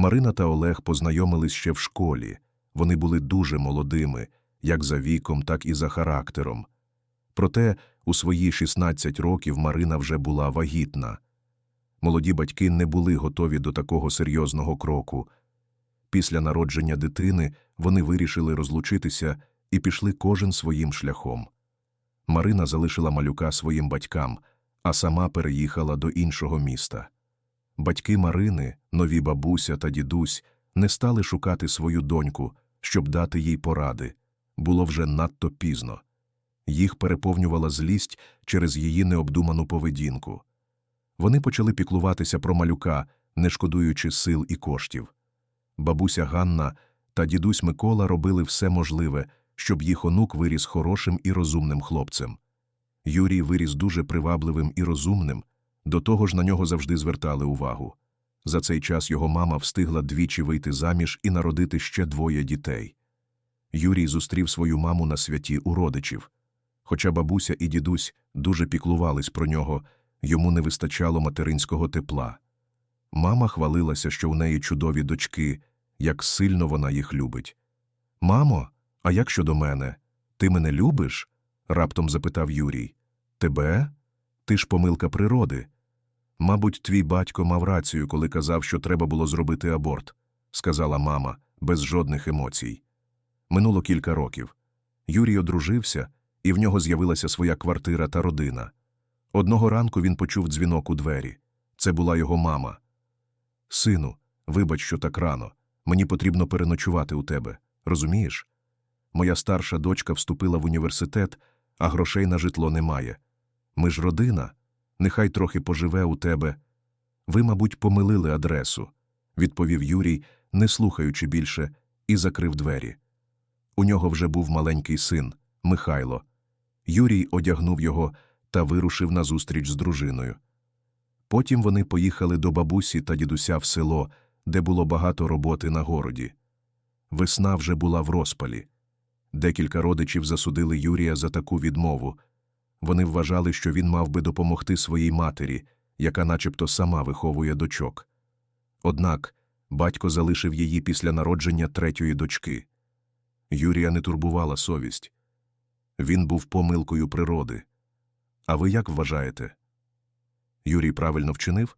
Марина та Олег познайомились ще в школі. Вони були дуже молодими, як за віком, так і за характером. Проте у свої 16 років Марина вже була вагітна. Молоді батьки не були готові до такого серйозного кроку. Після народження дитини вони вирішили розлучитися і пішли кожен своїм шляхом. Марина залишила малюка своїм батькам, а сама переїхала до іншого міста. Батьки Марини, нові бабуся та дідусь, не стали шукати свою доньку, щоб дати їй поради. Було вже надто пізно. Їх переповнювала злість через її необдуману поведінку. Вони почали піклуватися про малюка, не шкодуючи сил і коштів. Бабуся Ганна та дідусь Микола робили все можливе, щоб їх онук виріс хорошим і розумним хлопцем. Юрій виріс дуже привабливим і розумним, до того ж на нього завжди звертали увагу. За цей час його мама встигла двічі вийти заміж і народити ще двоє дітей. Юрій зустрів свою маму на святі у родичів. Хоча бабуся і дідусь дуже піклувались про нього, йому не вистачало материнського тепла. Мама хвалилася, що у неї чудові дочки, як сильно вона їх любить. Мамо, а як щодо мене? Ти мене любиш? раптом запитав Юрій. Тебе? Ти ж помилка природи. Мабуть, твій батько мав рацію, коли казав, що треба було зробити аборт, сказала мама, без жодних емоцій. Минуло кілька років. Юрій одружився, і в нього з'явилася своя квартира та родина. Одного ранку він почув дзвінок у двері. Це була його мама. Сину, вибач, що так рано. Мені потрібно переночувати у тебе. Розумієш? Моя старша дочка вступила в університет, а грошей на житло немає. Ми ж родина. Нехай трохи поживе у тебе. Ви, мабуть, помилили адресу, відповів Юрій, не слухаючи більше, і закрив двері. У нього вже був маленький син Михайло. Юрій одягнув його та вирушив на зустріч з дружиною. Потім вони поїхали до бабусі та дідуся в село, де було багато роботи на городі. Весна вже була в розпалі. Декілька родичів засудили Юрія за таку відмову. Вони вважали, що він мав би допомогти своїй матері, яка начебто сама виховує дочок. Однак батько залишив її після народження третьої дочки. Юрія не турбувала совість. Він був помилкою природи. А ви як вважаєте? Юрій правильно вчинив?